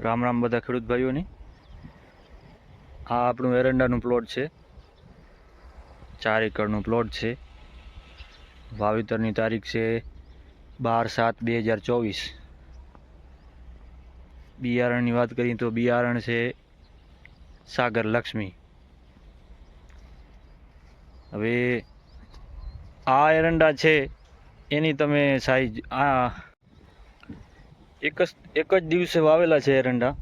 રામ રામ બધા ખેડૂત ભાઈઓને. આ આપણું એરંડાનું પ્લોટ છે. ચાર એકરનું પ્લોટ છે. વાવેતરની તારીખ છે બાર સાત બે હજાર ચોવીસ. બિયારણની વાત કરીએ તો બિયારણ છે સાગર લક્ષ્મી. હવે આ એરંડા છે એની તમે સાઈઝ આ એક જ એક જ દિવસે વાવેલા છે એરંડા.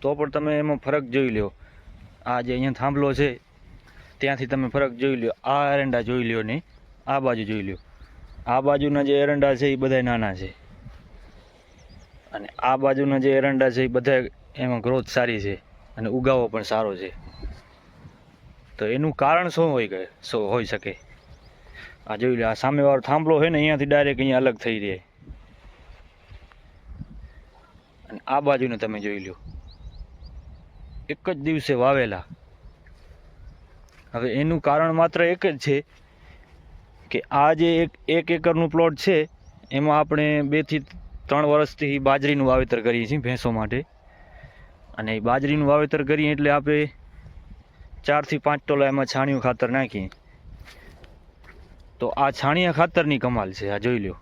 તો પણ તમે એમાં ફરક જોઈ લ્યો. આ જે અહીંયા થાંભલો છે, ત્યાંથી તમે ફરક જોઈ લો આ એરંડા જોઈ લ્યો નહીં. આ બાજુ જોઈ લો આ બાજુના જે એરંડા છે એ બધા નાના છે. અને આ બાજુના જે એરંડા છે એ બધા એમાં ગ્રોથ સારી છે અને ઉગાવો પણ સારો છે. તો એનું કારણ શું હોય કે શું હોઈ શકે? આ જોઈ લો આ સામેવાળો થાંભલો હોય ને, અહીંયાથી ડાયરેક્ટ અહીંયા અલગ થઈ રહે. અને આ બાજુને તમે જોઈ લો એક જ દિવસે વાવેલા. હવે એનું કારણ માત્ર એક જ છે કે આ જે એક એક એકરનું પ્લોટ છે, એમાં આપણે બેથી ત્રણ વર્ષથી બાજરીનું વાવેતર કરીએ છીએ ભેંસો માટે. અને એ બાજરીનું વાવેતર કરીએ એટલે આપણે ચારથી પાંચ ટોલા એમાં છાણિયું ખાતર નાખીએ. તો આ છાણિયા ખાતરની કમાલ છે, આ જોઈ લ્યો.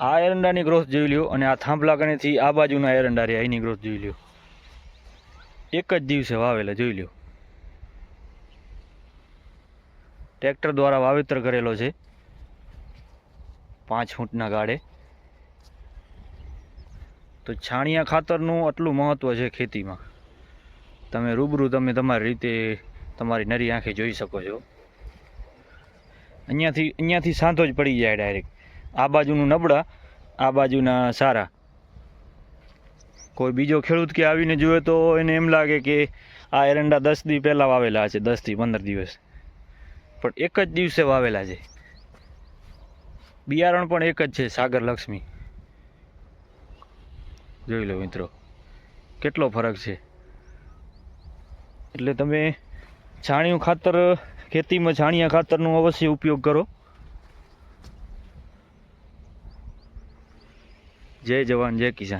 આ એરંડાની ગ્રોથ જોઈ લ્યો અને આ થાંભલા કણેથી આ બાજુના એરંડા રહ્યા, એની ગ્રોથ જોઈ લ્યો. એક જ દિવસે વાવેલા, જોઈ લ્યો. ટ્રેક્ટર દ્વારા વાવેતર કરેલો છે. પાંચ ફૂટના ગાળે. તો છાણિયા ખાતરનું આટલું મહત્ત્વ છે ખેતીમાં. તમે રૂબરૂ તમે તમારી રીતે તમારી નરી આંખે જોઈ શકો છો. અહીંયાથી અહીંયાથી સાંધો જ પડી જાય ડાયરેક્ટ. આ બાજુનું નબળા, આ બાજુના સારા. કોઈ બીજો ખેડૂત કે આવીને જુએ તો એને એમ લાગે કે આ એરંડા દસ દિવસ પહેલાં વાવેલા છે દસથી પંદર દિવસ. પણ એક જ દિવસે વાવેલા છે. બિયારણ પણ એક જ છે, સાગર લક્ષ્મી. જોઈ લો મિત્રો, કેટલો ફરક છે. એટલે તમે છાણિયું ખાતર, ખેતીમાં છાણિયા ખાતરનો અવશ્ય ઉપયોગ કરો. જય જવાન જય કિસાન